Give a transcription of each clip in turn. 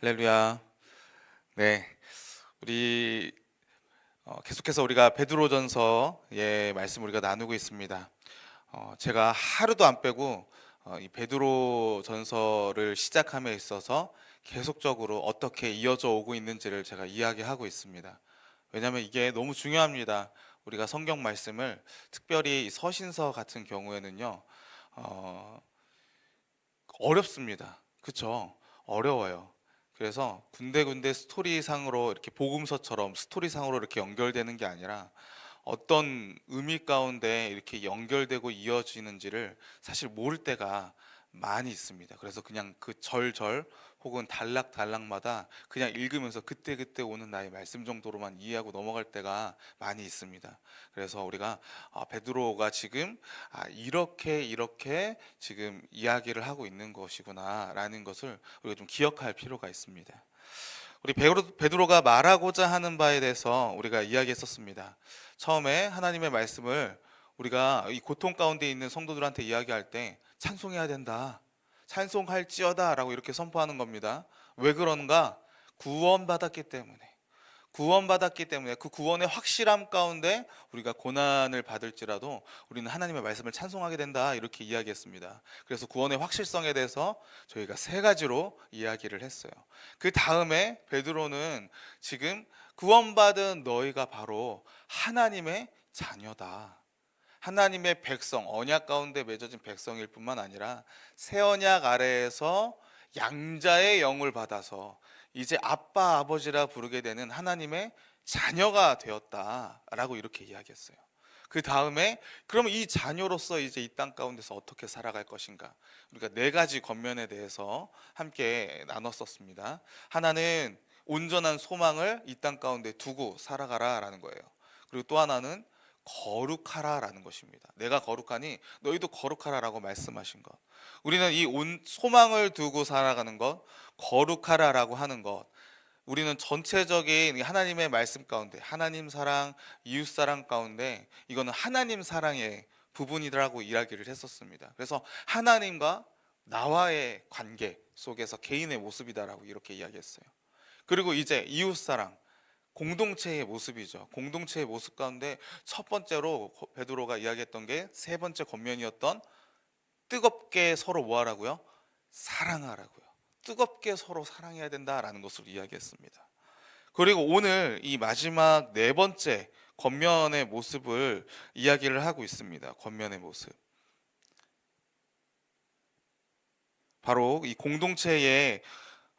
할렐루야. 네, 우리 어, 계속해서 우리가 베드로전서의 말씀 우리가 나누고 있습니다. 어, 제가 하루도 안 빼고 어, 이 베드로전서를 시작함에 있어서 계속적으로 어떻게 이어져 오고 있는지를 제가 이야기하고 있습니다. 왜냐하면 이게 너무 중요합니다. 우리가 성경 말씀을 특별히 이 서신서 같은 경우에는요 어, 어렵습니다. 그렇죠? 어려워요. 그래서 군데군데 스토리상으로 이렇게 복음서처럼 스토리상으로 이렇게 연결되는 게 아니라 어떤 의미 가운데 이렇게 연결되고 이어지는지를 사실 모를 때가 많이 있습니다. 그래서 그냥 그 절절 혹은 단락 단락마다 그냥 읽으면서 그때 그때 오는 나의 말씀 정도로만 이해하고 넘어갈 때가 많이 있습니다. 그래서 우리가 아, 베드로가 지금 아, 이렇게 이렇게 지금 이야기를 하고 있는 것이구나라는 것을 우리가 좀 기억할 필요가 있습니다. 우리 베드로, 베드로가 말하고자 하는 바에 대해서 우리가 이야기했었습니다. 처음에 하나님의 말씀을 우리가 이 고통 가운데 있는 성도들한테 이야기할 때 찬송해야 된다. 찬송할지어다라고 이렇게 선포하는 겁니다. 왜 그런가? 구원받았기 때문에. 구원받았기 때문에 그 구원의 확실함 가운데 우리가 고난을 받을지라도 우리는 하나님의 말씀을 찬송하게 된다 이렇게 이야기했습니다. 그래서 구원의 확실성에 대해서 저희가 세 가지로 이야기를 했어요. 그 다음에 베드로는 지금 구원받은 너희가 바로 하나님의 자녀다. 하나님의 백성, 언약 가운데 맺어진 백성일 뿐만 아니라 새 언약 아래에서 양자의 영을 받아서 이제 아빠 아버지라 부르게 되는 하나님의 자녀가 되었다라고 이렇게 이야기했어요. 그 다음에 그럼 이 자녀로서 이제 이 땅 가운데서 어떻게 살아갈 것인가? 우리가 네 가지 겉면에 대해서 함께 나눴었습니다. 하나는 온전한 소망을 이 땅 가운데 두고 살아가라라는 거예요. 그리고 또 하나는 거룩하라라는 것입니다. 내가 거룩하니 너희도 거룩하라라고 말씀하신 것. 우리는 이 온 소망을 두고 살아가는 것, 거룩하라라고 하는 것. 우리는 전체적인 하나님의 말씀 가운데 하나님 사랑, 이웃 사랑 가운데 이거는 하나님 사랑의 부분이라고 이야기를 했었습니다. 그래서 하나님과 나와의 관계 속에서 개인의 모습이다라고 이렇게 이야기했어요. 그리고 이제 이웃 사랑, 공동체의 모습이죠. 공동체의 모습 가운데 첫 번째로 베드로가 이야기했던 게 세 번째 겉면이었던 뜨겁게 서로 뭐하라고요? 사랑하라고요. 뜨겁게 서로 사랑해야 된다라는 것을 이야기했습니다. 그리고 오늘 이 마지막 네 번째 겉면의 모습을 이야기를 하고 있습니다. 겉면의 모습. 바로 이 공동체의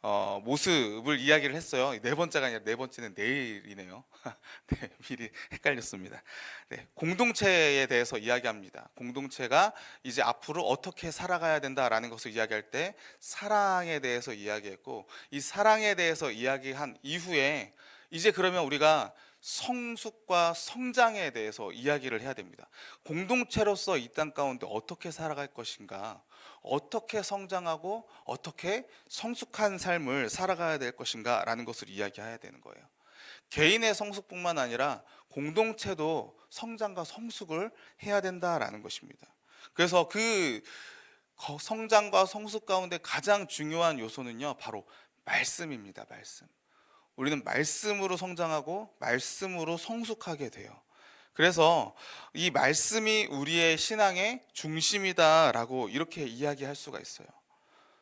어, 모습을 이야기를 했어요. 네 번째가 아니라 네 번째는 내일이네요. 네, 미리 헷갈렸습니다. 네, 공동체에 대해서 이야기합니다. 공동체가 이제 앞으로 어떻게 살아가야 된다라는 것을 이야기할 때 사랑에 대해서 이야기했고 이 사랑에 대해서 이야기한 이후에 이제 그러면 우리가 성숙과 성장에 대해서 이야기를 해야 됩니다. 공동체로서 이 땅 가운데 어떻게 살아갈 것인가, 어떻게 성장하고 어떻게 성숙한 삶을 살아가야 될 것인가라는 것을 이야기해야 되는 거예요. 개인의 성숙뿐만 아니라 공동체도 성장과 성숙을 해야 된다라는 것입니다. 그래서 그 성장과 성숙 가운데 가장 중요한 요소는요, 바로 말씀입니다. 말씀. 우리는 말씀으로 성장하고 말씀으로 성숙하게 돼요. 그래서 이 말씀이 우리의 신앙의 중심이다라고 이렇게 이야기할 수가 있어요.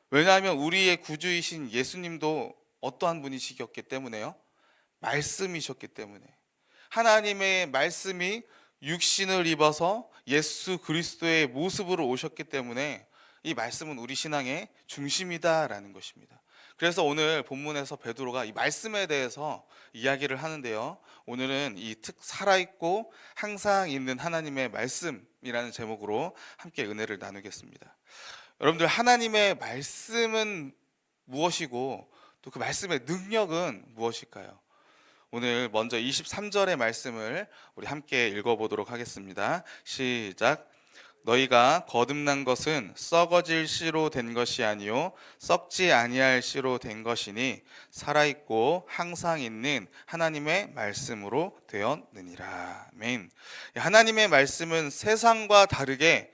왜냐하면 우리의 구주이신 예수님도 어떠한 분이시겼기 때문에요. 말씀이셨기 때문에. 하나님의 말씀이 육신을 입어서 예수 그리스도의 모습으로 오셨기 때문에 이 말씀은 우리 신앙의 중심이다라는 것입니다. 그래서 오늘 본문에서 베드로가 이 말씀에 대해서 이야기를 하는데요. 오늘은 이 특 살아있고 항상 있는 하나님의 말씀이라는 제목으로 함께 은혜를 나누겠습니다. 여러분들 하나님의 말씀은 무엇이고 또 그 말씀의 능력은 무엇일까요? 오늘 먼저 23절의 말씀을 우리 함께 읽어보도록 하겠습니다. 시작. 너희가 거듭난 것은 썩어질 씨로 된 것이 아니요 썩지 아니할 씨로 된 것이니 살아 있고 항상 있는 하나님의 말씀으로 되었느니라. 아멘. 하나님의 말씀은 세상과 다르게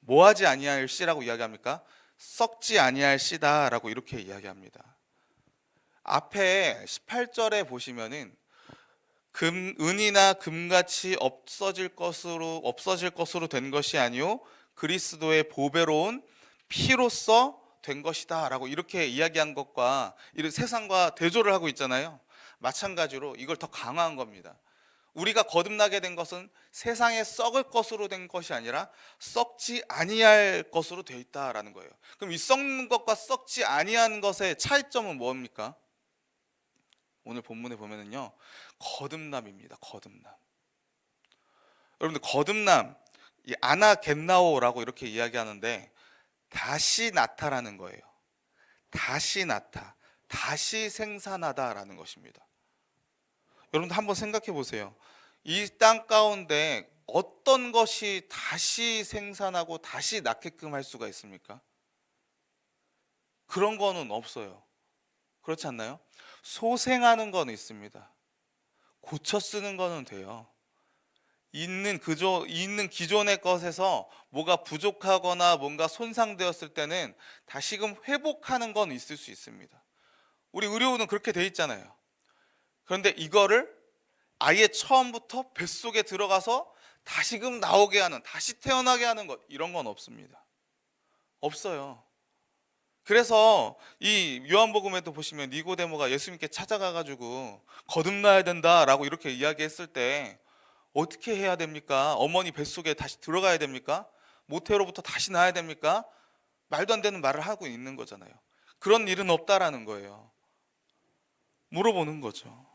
뭐하지 아니할 씨라고 이야기합니까? 썩지 아니할 씨다라고 이렇게 이야기합니다. 앞에 18절에 보시면은 금 은이나 금같이 없어질 것으로 없어질 것으로 된 것이 아니요 그리스도의 보배로운 피로써 된 것이다라고 이렇게 이야기한 것과 이 세상과 대조를 하고 있잖아요. 마찬가지로 이걸 더 강화한 겁니다. 우리가 거듭나게 된 것은 세상에 썩을 것으로 된 것이 아니라 썩지 아니할 것으로 되어 있다라는 거예요. 그럼 이 썩는 것과 썩지 아니한 것의 차이점은 뭡니까? 오늘 본문에 보면은요. 거듭남입니다. 거듭남. 여러분들 거듭남 이 아나겟나오라고 이렇게 이야기하는데 다시 나타나는 거예요. 다시 나타, 다시 생산하다라는 것입니다. 여러분들 한번 생각해 보세요. 이 땅 가운데 어떤 것이 다시 생산하고 다시 낳게끔 할 수가 있습니까? 그런 거는 없어요. 그렇지 않나요? 소생하는 건 있습니다. 고쳐 쓰는 거는 돼요. 있는 그조 있는 기존의 것에서 뭐가 부족하거나 뭔가 손상되었을 때는 다시금 회복하는 건 있을 수 있습니다. 우리 의료는 그렇게 돼 있잖아요. 그런데 이거를 아예 처음부터 뱃속에 들어가서 다시금 나오게 하는, 다시 태어나게 하는 것 이런 건 없습니다. 없어요. 그래서 이 요한복음에도 보시면 니고데모가 예수님께 찾아가 가지고 거듭나야 된다라고 이렇게 이야기했을 때 어떻게 해야 됩니까? 어머니 뱃속에 다시 들어가야 됩니까? 모태로부터 다시 나야 됩니까? 말도 안 되는 말을 하고 있는 거잖아요. 그런 일은 없다라는 거예요. 물어보는 거죠.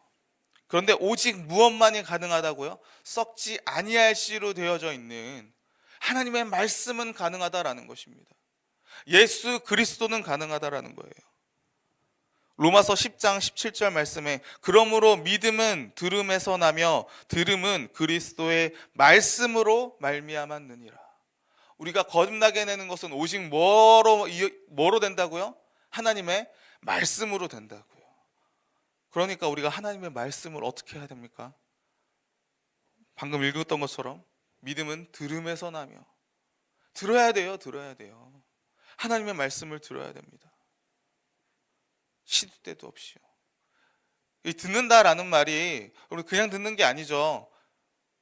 그런데 오직 무엇만이 가능하다고요? 썩지 아니할 씨로 되어져 있는 하나님의 말씀은 가능하다라는 것입니다. 예수 그리스도는 가능하다라는 거예요. 로마서 10장 17절 말씀에 그러므로 믿음은 들음에서 나며 들음은 그리스도의 말씀으로 말미암았느니라. 우리가 거듭나게 되는 것은 오직 뭐로 뭐로 된다고요? 하나님의 말씀으로 된다고요. 그러니까 우리가 하나님의 말씀을 어떻게 해야 됩니까? 방금 읽었던 것처럼 믿음은 들음에서 나며 들어야 돼요. 들어야 돼요. 하나님의 말씀을 들어야 됩니다. 시도 때도 없이요. 이 듣는다라는 말이 우리 그냥 듣는 게 아니죠.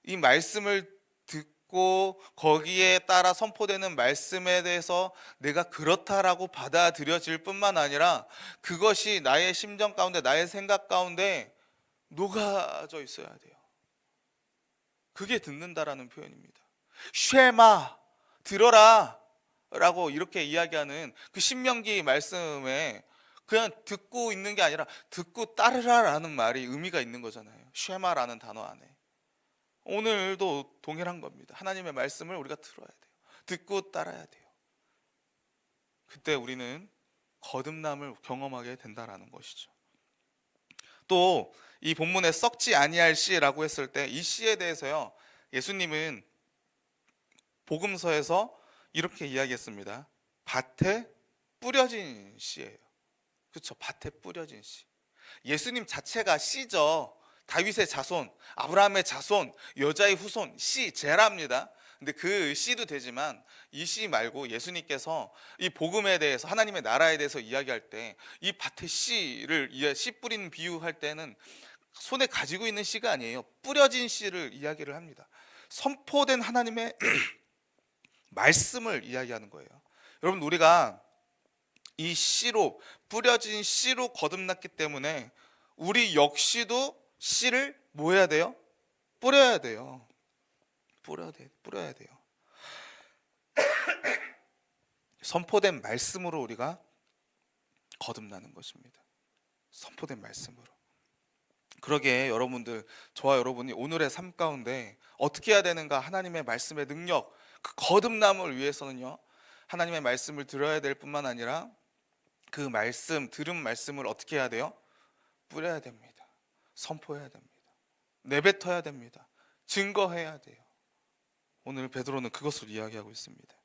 이 말씀을 듣고 거기에 따라 선포되는 말씀에 대해서 내가 그렇다라고 받아들여질 뿐만 아니라 그것이 나의 심정 가운데 나의 생각 가운데 녹아져 있어야 돼요. 그게 듣는다라는 표현입니다. 쉐마 들어라 라고 이렇게 이야기하는 그 신명기 말씀에 그냥 듣고 있는 게 아니라 듣고 따르라라는 말이 의미가 있는 거잖아요. 쉐마라는 단어 안에. 오늘도 동일한 겁니다. 하나님의 말씀을 우리가 들어야 돼요. 듣고 따라야 돼요. 그때 우리는 거듭남을 경험하게 된다라는 것이죠. 또 이 본문에 썩지 아니할 씨라고 했을 때 이 씨에 대해서요. 예수님은 복음서에서 이렇게 이야기했습니다. 밭에 뿌려진 씨예요. 그렇죠. 밭에 뿌려진 씨. 예수님 자체가 씨죠. 다윗의 자손, 아브라함의 자손, 여자의 후손, 씨 제라입니다. 근데 그 씨도 되지만 이 씨 말고 예수님께서 이 복음에 대해서 하나님의 나라에 대해서 이야기할 때 이 밭의 씨를 씨 뿌리는 비유할 때는 손에 가지고 있는 씨가 아니에요. 뿌려진 씨를 이야기를 합니다. 선포된 하나님의 말씀을 이야기하는 거예요. 여러분 우리가 이 씨로 뿌려진 씨로 거듭났기 때문에 우리 역시도 씨를 뭐 해야 돼요? 뿌려야 돼요. 뿌려야 돼. 뿌려야 돼요. 선포된 말씀으로 우리가 거듭나는 것입니다. 선포된 말씀으로. 그러게 여러분들 저와 여러분이 오늘의 삶 가운데 어떻게 해야 되는가 하나님의 말씀의 능력 그 거듭남을 위해서는요 하나님의 말씀을 들어야 될 뿐만 아니라 그 말씀 들은 말씀을 어떻게 해야 돼요? 뿌려야 됩니다. 선포해야 됩니다. 내뱉어야 됩니다. 증거해야 돼요. 오늘 베드로는 그것을 이야기하고 있습니다.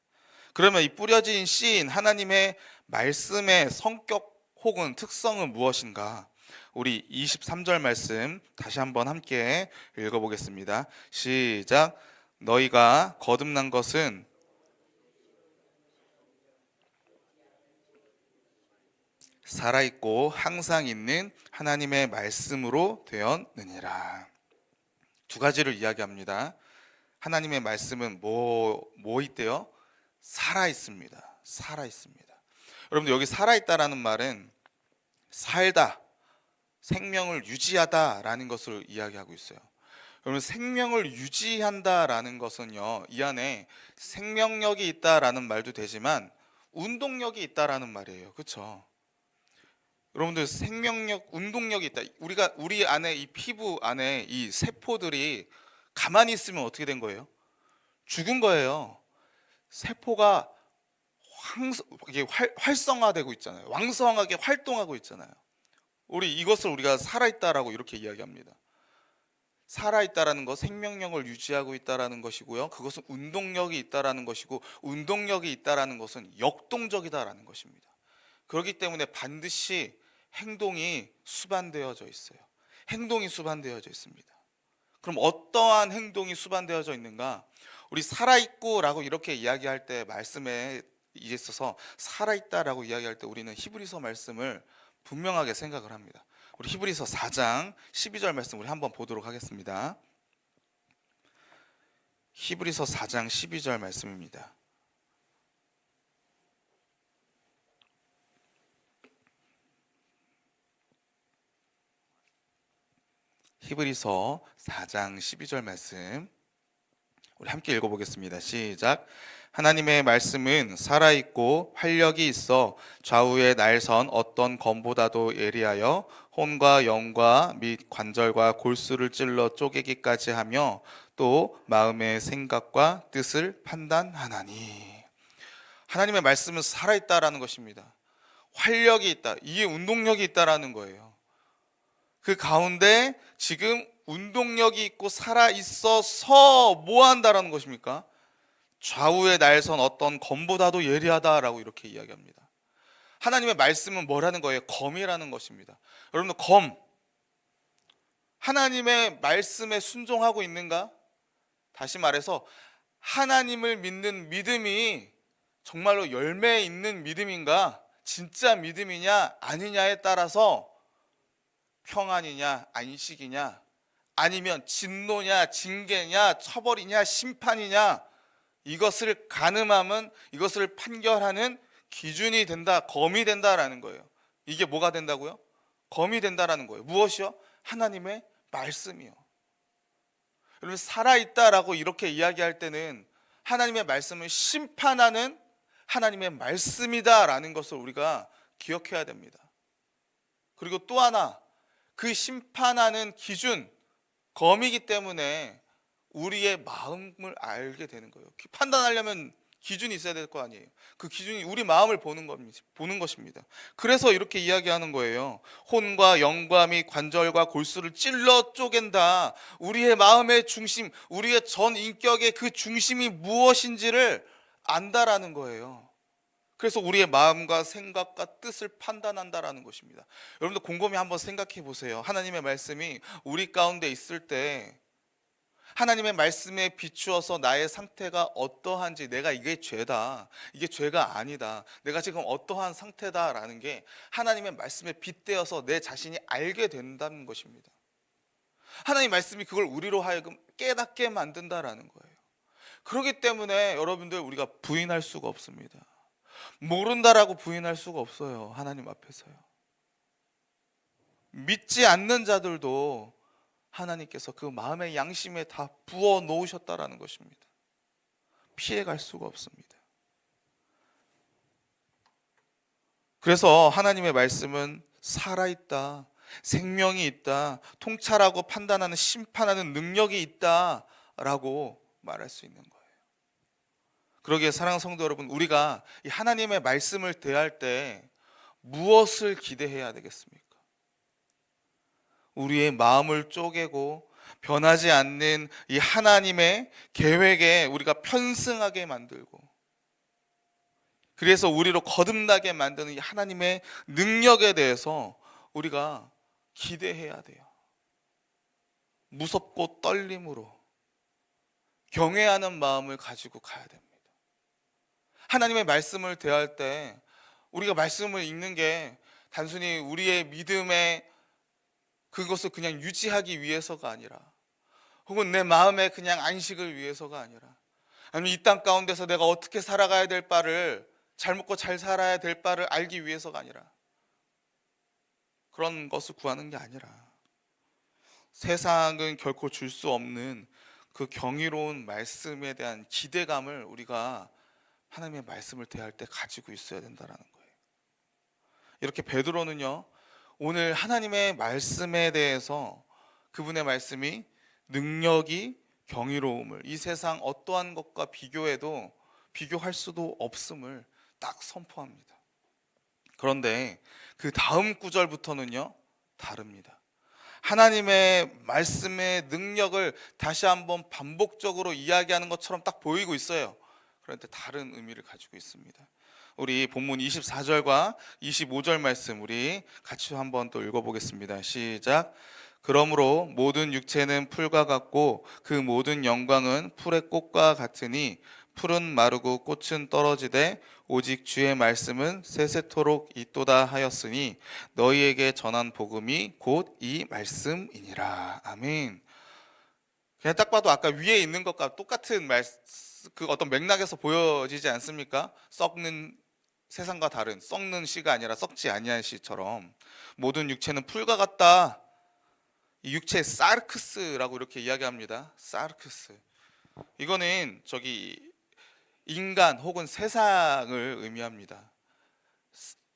그러면 이 뿌려진 씨인 하나님의 말씀의 성격 혹은 특성은 무엇인가? 우리 23절 말씀 다시 한번 함께 읽어보겠습니다. 시작. 너희가 거듭난 것은 살아있고 항상 있는 하나님의 말씀으로 되었느니라. 두 가지를 이야기합니다. 하나님의 말씀은 뭐, 뭐 있대요? 살아 있습니다. 살아 있습니다. 여러분들 여기 살아 있다라는 말은 살다, 생명을 유지하다라는 것을 이야기하고 있어요. 여러분 생명을 유지한다라는 것은요 이 안에 생명력이 있다라는 말도 되지만 운동력이 있다라는 말이에요. 그렇죠? 여러분들 생명력, 운동력이 있다. 우리가 우리 안에 이 피부 안에 이 세포들이 가만히 있으면 어떻게 된 거예요? 죽은 거예요. 세포가 황, 이게 활, 활성화되고 있잖아요. 왕성하게 활동하고 있잖아요. 우리 이것을 우리가 살아있다라고 이렇게 이야기합니다. 살아있다라는 것, 생명력을 유지하고 있다라는 것이고요. 그것은 운동력이 있다라는 것이고, 운동력이 있다라는 것은 역동적이다라는 것입니다. 그렇기 때문에 반드시 행동이 수반되어져 있어요. 행동이 수반되어져 있습니다. 그럼 어떠한 행동이 수반되어져 있는가? 우리 살아있고라고 이렇게 이야기할 때 말씀에 있어서 살아있다라고 이야기할 때 우리는 히브리서 말씀을 분명하게 생각을 합니다. 우리 히브리서 4장 12절 말씀 우리 한번 보도록 하겠습니다. 히브리서 4장 12절 말씀입니다. 히브리서 4장 12절 말씀 우리 함께 읽어보겠습니다. 시작. 하나님의 말씀은 살아있고 활력이 있어 좌우의 날선 어떤 검보다도 예리하여 혼과 영과 및 관절과 골수를 찔러 쪼개기까지 하며 또 마음의 생각과 뜻을 판단하나니 하나님의 말씀은 살아있다라는 것입니다. 활력이 있다. 이게 운동력이 있다라는 거예요. 그 가운데 지금 운동력이 있고 살아 있어서 뭐 한다라는 것입니까? 좌우의 날선 어떤 검보다도 예리하다라고 이렇게 이야기합니다. 하나님의 말씀은 뭐라는 거예요? 검이라는 것입니다. 여러분 검 하나님의 말씀에 순종하고 있는가? 다시 말해서 하나님을 믿는 믿음이 정말로 열매 있는 믿음인가? 진짜 믿음이냐 아니냐에 따라서 평안이냐 안식이냐 아니면 진노냐 징계냐 처벌이냐 심판이냐 이것을 가늠하면 이것을 판결하는 기준이 된다 검이 된다라는 거예요 이게 뭐가 된다고요? 검이 된다라는 거예요 무엇이요? 하나님의 말씀이요 여러분 살아있다라고 이렇게 이야기할 때는 하나님의 말씀을 심판하는 하나님의 말씀이다라는 것을 우리가 기억해야 됩니다 그리고 또 하나 그 심판하는 기준 검이기 때문에 우리의 마음을 알게 되는 거예요. 판단하려면 기준이 있어야 될 거 아니에요. 그 기준이 우리 마음을 보는 겁니다. 보는 것입니다. 그래서 이렇게 이야기하는 거예요. 혼과 영과 및 관절과 골수를 찔러 쪼갠다. 우리의 마음의 중심, 우리의 전 인격의 그 중심이 무엇인지를 안다라는 거예요. 그래서 우리의 마음과 생각과 뜻을 판단한다라는 것입니다. 여러분들 곰곰이 한번 생각해 보세요. 하나님의 말씀이 우리 가운데 있을 때 하나님의 말씀에 비추어서 나의 상태가 어떠한지 내가 이게 죄다. 이게 죄가 아니다. 내가 지금 어떠한 상태다라는 게 하나님의 말씀에 빗대어서 내 자신이 알게 된다는 것입니다. 하나님 말씀이 그걸 우리로 하여금 깨닫게 만든다라는 거예요. 그렇기 때문에 여러분들 우리가 부인할 수가 없습니다. 모른다라고 부인할 수가 없어요. 하나님 앞에서요. 믿지 않는 자들도 하나님께서 그 마음의 양심에 다 부어 놓으셨다라는 것입니다. 피해 갈 수가 없습니다. 그래서 하나님의 말씀은 살아있다. 생명이 있다. 통찰하고 판단하는 심판하는 능력이 있다라고 말할 수 있는 거예요. 그러기에 사랑하는 성도 여러분, 우리가 이 하나님의 말씀을 대할 때 무엇을 기대해야 되겠습니까? 우리의 마음을 쪼개고 변하지 않는 이 하나님의 계획에 우리가 편승하게 만들고 그래서 우리로 거듭나게 만드는 이 하나님의 능력에 대해서 우리가 기대해야 돼요. 무섭고 떨림으로 경외하는 마음을 가지고 가야 됩니다. 하나님의 말씀을 대할 때 우리가 말씀을 읽는 게 단순히 우리의 믿음의 그것을 그냥 유지하기 위해서가 아니라 혹은 내 마음의 그냥 안식을 위해서가 아니라 아니면 이 땅 가운데서 내가 어떻게 살아가야 될 바를 잘 먹고 잘 살아야 될 바를 알기 위해서가 아니라 그런 것을 구하는 게 아니라 세상은 결코 줄 수 없는 그 경이로운 말씀에 대한 기대감을 우리가 하나님의 말씀을 대할 때 가지고 있어야 된다라는 거예요. 이렇게 베드로는요. 오늘 하나님의 말씀에 대해서 그분의 말씀이 능력이 경이로움을 이 세상 어떠한 것과 비교해도 비교할 수도 없음을 딱 선포합니다. 그런데 그 다음 구절부터는요. 다릅니다. 하나님의 말씀의 능력을 다시 한번 반복적으로 이야기하는 것처럼 딱 보이고 있어요. 그런데 다른 의미를 가지고 있습니다. 우리 본문 24절과 25절 말씀 우리 같이 한번 또 읽어보겠습니다. 시작. 그러므로 모든 육체는 풀과 같고 그 모든 영광은 풀의 꽃과 같으니 풀은 마르고 꽃은 떨어지되 오직 주의 말씀은 세세토록 있도다 하였으니 너희에게 전한 복음이 곧 이 말씀이니라. 아멘. 그냥 딱 봐도 아까 위에 있는 것과 똑같은 말, 그 어떤 맥락에서 보여지지 않습니까? 썩는 세상과 다른 썩는 씨가 아니라 썩지 아니한 씨처럼 모든 육체는 풀과 같다. 이 육체 사르크스라고 이렇게 이야기합니다. 사르크스. 이거는 저기 인간 혹은 세상을 의미합니다.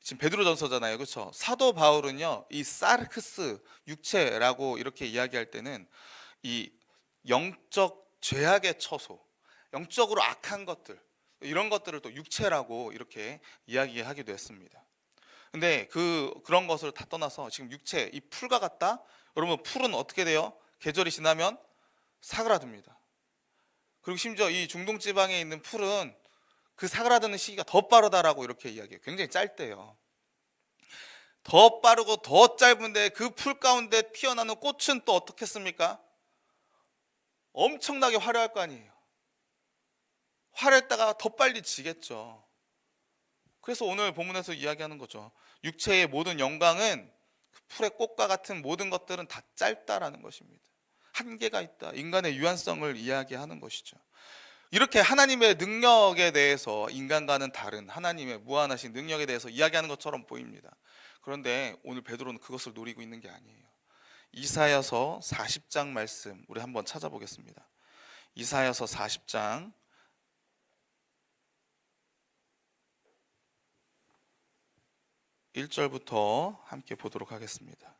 지금 베드로전서잖아요, 그렇죠? 사도 바울은요, 이 사르크스 육체라고 이렇게 이야기할 때는 이 영적 죄악의 처소, 영적으로 악한 것들 이런 것들을 또 육체라고 이렇게 이야기하기도 했습니다. 근데 그 그런 것을 다 떠나서 지금 육체 이 풀과 같다. 여러분 풀은 어떻게 돼요? 계절이 지나면 사그라듭니다. 그리고 심지어 이 중동 지방에 있는 풀은 그 사그라드는 시기가 더 빠르다라고 이렇게 이야기해요. 굉장히 짧대요. 더 빠르고 더 짧은데 그 풀 가운데 피어나는 꽃은 또 어떻겠습니까? 엄청나게 화려할 거 아니에요. 화려했다가 더 빨리 지겠죠. 그래서 오늘 본문에서 이야기하는 거죠. 육체의 모든 영광은 그 풀의 꽃과 같은 모든 것들은 다 짧다라는 것입니다. 한계가 있다. 인간의 유한성을 이야기하는 것이죠. 이렇게 하나님의 능력에 대해서 인간과는 다른 하나님의 무한하신 능력에 대해서 이야기하는 것처럼 보입니다. 그런데 오늘 베드로는 그것을 노리고 있는 게 아니에요. 이사야서 40장 말씀 우리 한번 찾아보겠습니다. 이사야서 40장 1절부터 함께 보도록 하겠습니다.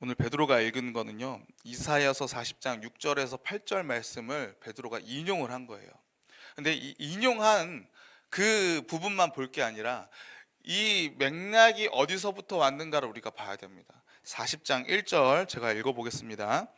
오늘 베드로가 읽은 거는요. 이사야서 40장 6절에서 8절 말씀을 베드로가 인용을 한 거예요. 근데 이 인용한 그 부분만 볼 게 아니라 이 맥락이 어디서부터 왔는가를 우리가 봐야 됩니다. 40장 1절 제가 읽어 보겠습니다.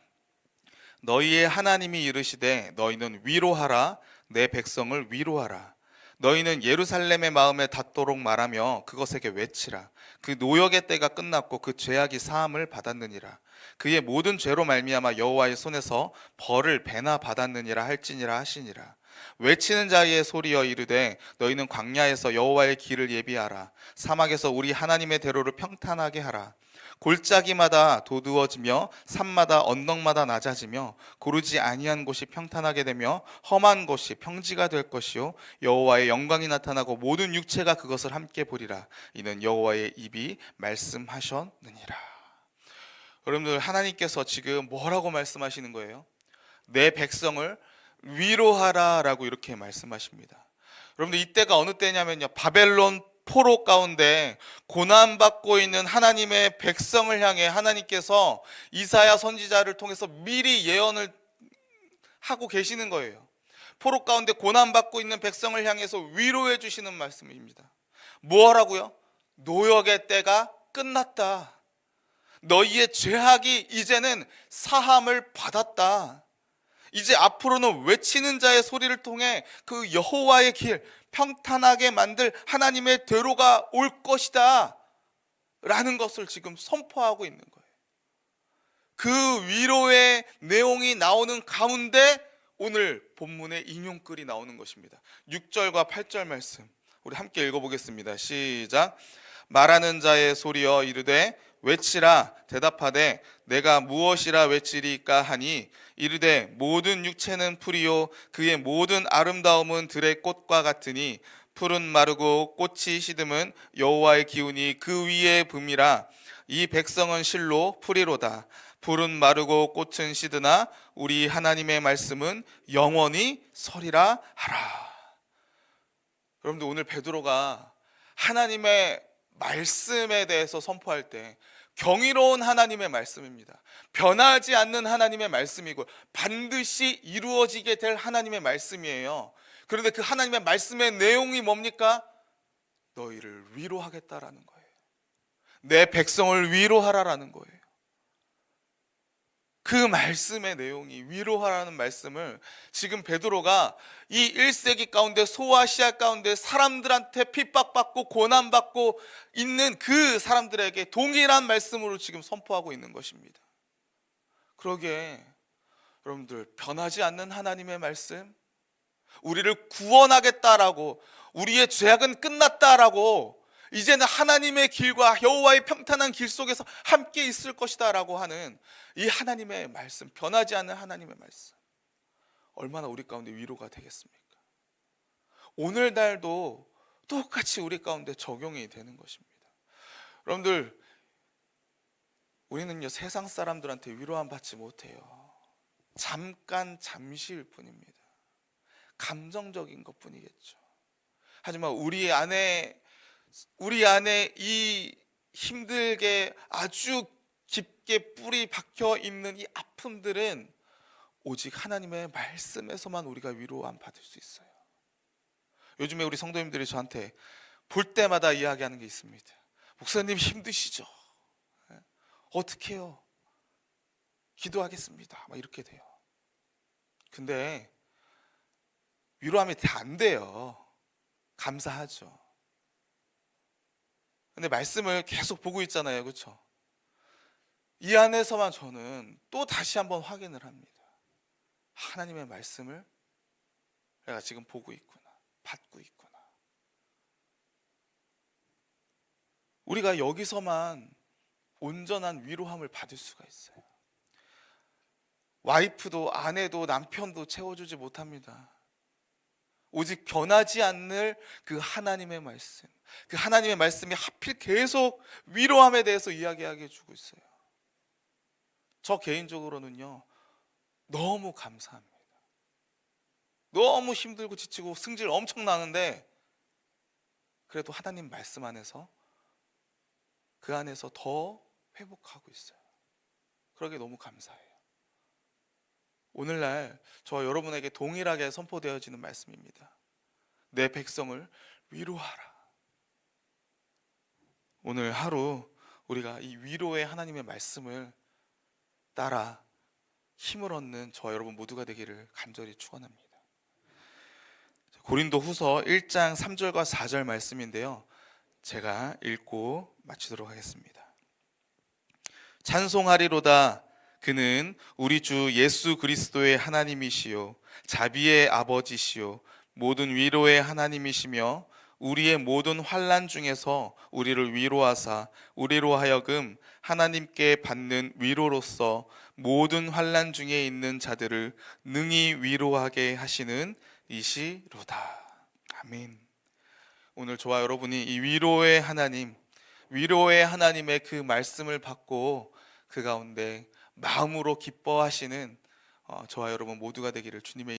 너희의 하나님이 이르시되 너희는 위로하라 내 백성을 위로하라. 너희는 예루살렘의 마음에 닿도록 말하며 그것에게 외치라. 그 노역의 때가 끝났고 그 죄악이 사함을 받았느니라. 그의 모든 죄로 말미암아 여호와의 손에서 벌을 배나 받았느니라 할지니라 하시니라. 외치는 자의 소리여 이르되 너희는 광야에서 여호와의 길을 예비하라. 사막에서 우리 하나님의 대로를 평탄하게 하라 골짜기마다 도두어지며 산마다 언덕마다 낮아지며 고르지 아니한 곳이 평탄하게 되며 험한 곳이 평지가 될 것이요 여호와의 영광이 나타나고 모든 육체가 그것을 함께 보리라 이는 여호와의 입이 말씀하셨느니라 여러분들 하나님께서 지금 뭐라고 말씀하시는 거예요? 내 백성을 위로하라라고 이렇게 말씀하십니다. 여러분들 이때가 어느 때냐면요. 바벨론 포로 가운데 고난받고 있는 하나님의 백성을 향해 하나님께서 이사야 선지자를 통해서 미리 예언을 하고 계시는 거예요. 포로 가운데 고난받고 있는 백성을 향해서 위로해 주시는 말씀입니다. 뭐라고요? 노역의 때가 끝났다. 너희의 죄악이 이제는 사함을 받았다. 이제 앞으로는 외치는 자의 소리를 통해 그 여호와의 길 평탄하게 만들 하나님의 대로가 올 것이다. 라는 것을 지금 선포하고 있는 거예요. 그 위로의 내용이 나오는 가운데 오늘 본문의 인용글이 나오는 것입니다. 6절과 8절 말씀 우리 함께 읽어보겠습니다. 시작. 말하는 자의 소리여 이르되 외치라 대답하되 내가 무엇이라 외치리까 하니 이르되 모든 육체는 풀이요 그의 모든 아름다움은 들의 꽃과 같으니 풀은 마르고 꽃이 시듬은 여호와의 기운이 그 위에 붐이라 이 백성은 실로 풀이로다 풀은 마르고 꽃은 시드나 우리 하나님의 말씀은 영원히 서리라 하라. 여러분들 오늘 베드로가 하나님의 말씀에 대해서 선포할 때 경이로운 하나님의 말씀입니다. 변하지 않는 하나님의 말씀이고 반드시 이루어지게 될 하나님의 말씀이에요. 그런데 그 하나님의 말씀의 내용이 뭡니까? 너희를 위로하겠다라는 거예요. 내 백성을 위로하라라는 거예요. 그 말씀의 내용이 위로하라는 말씀을 지금 베드로가 이 1세기 가운데 소아시아 가운데 사람들한테 핍박받고 고난받고 있는 그 사람들에게 동일한 말씀으로 지금 선포하고 있는 것입니다. 그러기에 여러분들 변하지 않는 하나님의 말씀 우리를 구원하겠다라고 우리의 죄악은 끝났다라고 이제는 하나님의 길과 여호와의 평탄한 길 속에서 함께 있을 것이다라고 하는 이 하나님의 말씀, 변하지 않는 하나님의 말씀. 얼마나 우리 가운데 위로가 되겠습니까? 오늘날도 똑같이 우리 가운데 적용이 되는 것입니다. 여러분들 우리는요 세상 사람들한테 위로함 받지 못해요. 잠깐 잠시일 뿐입니다. 감정적인 것뿐이겠죠. 하지만 우리 안에 우리 안에 이 힘들게 아주 깊게 뿌리 박혀 있는 이 아픔들은 오직 하나님의 말씀에서만 우리가 위로함 받을 수 있어요. 요즘에 우리 성도님들이 저한테 볼 때마다 이야기하는 게 있습니다. 목사님 힘드시죠? 예? 어떻게 해요? 기도하겠습니다. 막 이렇게 돼요. 근데 위로하면 안 돼요. 감사하죠. 근데 말씀을 계속 보고 있잖아요. 그렇죠? 이 안에서만 저는 또 다시 한번 확인을 합니다. 하나님의 말씀을 내가 지금 보고 있구나. 받고 있구나. 우리가 여기서만 온전한 위로함을 받을 수가 있어요. 와이프도 아내도 남편도 채워주지 못합니다. 오직 변하지 않는 그 하나님의 말씀. 그 하나님의 말씀이 하필 계속 위로함에 대해서 이야기하게 해주고 있어요. 저 개인적으로는요, 너무 감사합니다. 너무 힘들고 지치고 승질 엄청 나는데, 그래도 하나님 말씀 안에서 그 안에서 더 회복하고 있어요. 그러게 너무 감사해요. 오늘날 저 여러분에게 동일하게 선포되어지는 말씀입니다. 내 백성을 위로하라. 오늘 하루 우리가 이 위로의 하나님의 말씀을 따라 힘을 얻는 저 여러분 모두가 되기를 간절히 축원합니다. 고린도 후서 1장 3절과 4절 말씀인데요. 제가 읽고 마치도록 하겠습니다. 찬송하리로다 그는 우리 주 예수 그리스도의 하나님이시요 자비의 아버지시요 모든 위로의 하나님이시며 우리의 모든 환난 중에서 우리를 위로하사 우리로 하여금 하나님께 받는 위로로서 모든 환난 중에 있는 자들을 능히 위로하게 하시는 이시로다. 아멘. 오늘 저와 여러분이 이 위로의 하나님, 위로의 하나님의 그 말씀을 받고 그 가운데 마음으로 기뻐하시는 어, 저와 여러분 모두가 되기를 주님의